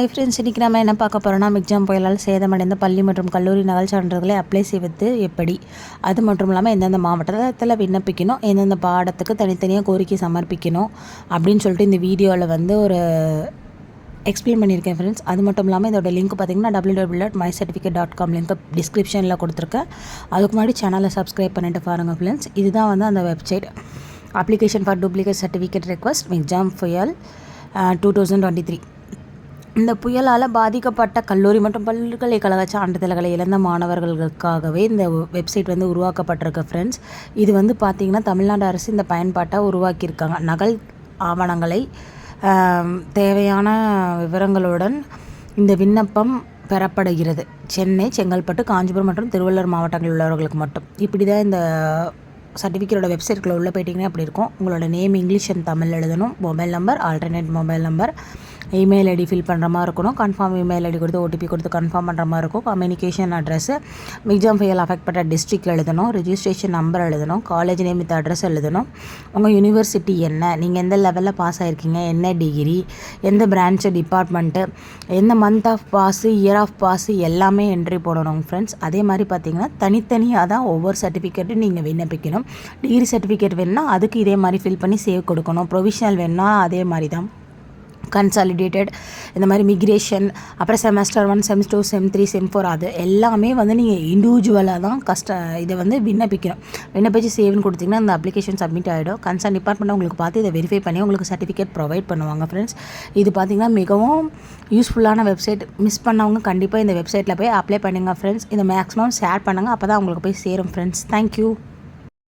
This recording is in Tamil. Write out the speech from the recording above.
ஹை ஃப்ரெண்ட்ஸ் இன்றைக்கி நம்ம என்ன பார்க்க போகிறோம்னா மிக்ஜாம் புயலால் சேதமடைந்த பள்ளி மற்றும் கல்லூரி நகல் சான்றிதழ்களை அப்ளை செய்வது எப்படி? அது மட்டும் இல்லாமல் எந்தெந்த மாவட்டத்தில் விண்ணப்பிக்கணும் எந்தெந்த பாடத்துக்கு தனித்தனியாக கோரிக்கை சமர்ப்பிக்கணும் அப்படின்னு சொல்லிட்டு இந்த வீடியோவில் வந்து ஒரு எக்ஸ்பிளைன் பண்ணியிருக்கேன் ஃப்ரெண்ட்ஸ் அது மட்டும் இல்லாமல் இதோட லிங்க் பார்த்தீங்கன்னா W W dot my certificate dot com link டிஸ்கிரிப்ஷனில் கொடுத்துருக்கேன். அதுக்கு முன்னாடி சேனலை சப்ஸ்கிரைப் பண்ணிட்டு பாருங்கள் ஃப்ரெண்ட்ஸ் இதுதான் வந்து அந்த website application for duplicate certificate request Michaung புயல் டூ தௌசண்ட் டுவெண்ட்டி த்ரீ இந்த புயலால் பாதிக்கப்பட்ட கல்லூரி மற்றும் பல்கலைக்கழக சான்றிதழ்களை இழந்த மாணவர்களுக்காகவே இந்த வெப்சைட் வந்து உருவாக்கப்பட்டிருக்கு ஃப்ரெண்ட்ஸ் இது வந்து பார்த்திங்கன்னா தமிழ்நாடு அரசு இந்த பயன்பாட்டை உருவாக்கியிருக்காங்க. நகல் ஆவணங்களை தேவையான விவரங்களுடன் இந்த விண்ணப்பம் பெறப்படுகிறது. சென்னை செங்கல்பட்டு காஞ்சிபுரம் மற்றும் திருவள்ளூர் மாவட்டங்களில் உள்ளவர்களுக்கு மட்டும். இப்படி தான் இந்த சர்டிஃபிகேட்டோட வெப்சைட்குள்ளே உள்ளே போயிட்டிங்கன்னா அப்படி இருக்கும். உங்களோட நேம் இங்கிலீஷ் அண்ட் தமிழ் எழுதணும். Mobile number alternate mobile number email ID fill பண்ணுற மாதிரி இருக்கணும். கன்ஃபார்ம் இமெயில் ஐடி கொடுத்து ஓடிபி கொடுத்து கன்ஃபார்ம் பண்ணுற மாதிரி இருக்கும். Communication address exam fail affect பண்ண டிஸ்ட்ரிக் எழுதணும். ரிஜிஸ்ட்ரேஷன் நம்பர் எழுதணும். காலேஜ் நேம் வித் அட்ரஸ் எழுதணும். உங்கள் யூனிவர்சிட்டி என்ன? நீங்கள் எந்த லெவலில் பாஸ் ஆகிருக்கீங்க என்ன டிகிரி எந்த பிரான்ச்சு டிபார்ட்மெண்ட்டு எந்த month of pass year of pass எல்லாமே என்ட்ரி போடணும் ஃப்ரெண்ட்ஸ் அதே மாதிரி பார்த்தீங்கன்னா தனித்தனியாக தான் ஒவ்வொரு சர்டிஃபிகேட்டும் நீங்கள் விண்ணப்பிக்கணும். டிகிரி சர்டிஃபிகேட் வேணும்னா அதுக்கு இதே மாதிரி ஃபில் பண்ணி சேவ் கொடுக்கணும். ப்ரொவிஷனல் வேணும்னா அதே மாதிரி தான். கன்சாலிடேட்டட் இந்த மாதிரி மிக்ரேஷன் அப்புறம் semester one sem two sem three sem four அது எல்லாமே வந்து நீங்கள் இண்டிவிஜுவலாக தான் கஷ்ட இதை வந்து விண்ணப்பிக்கணும். விண்ணப்பிச்சு சேவ்னு கொடுத்தீங்கன்னா அந்த அப்ளிகேஷன் சப்மிட் ஆகிடும் கன்சர்ன் டிபார்ட்மெண்ட் உங்களுக்கு பார்த்து இதை வெரிஃபை பண்ணி உங்களுக்கு சர்டிஃபிகேட் ப்ரொவைட் பண்ணுவாங்க ஃப்ரெண்ட்ஸ் இது பார்த்திங்கன்னா மிகவும் யூஸ்ஃபுல்லான வெப்சைட் மிஸ் பண்ணவங்க கண்டிப்பாக இந்த வெப்சைட்டில் போய் அப்ளை பண்ணுங்கள் ஃப்ரெண்ட்ஸ் இதை மேக்ஸிமம் ஷேர் பண்ணுங்கள் அப்போ தான் உங்களுக்கு போய் சேரும் ஃப்ரெண்ட்ஸ் தேங்க்யூ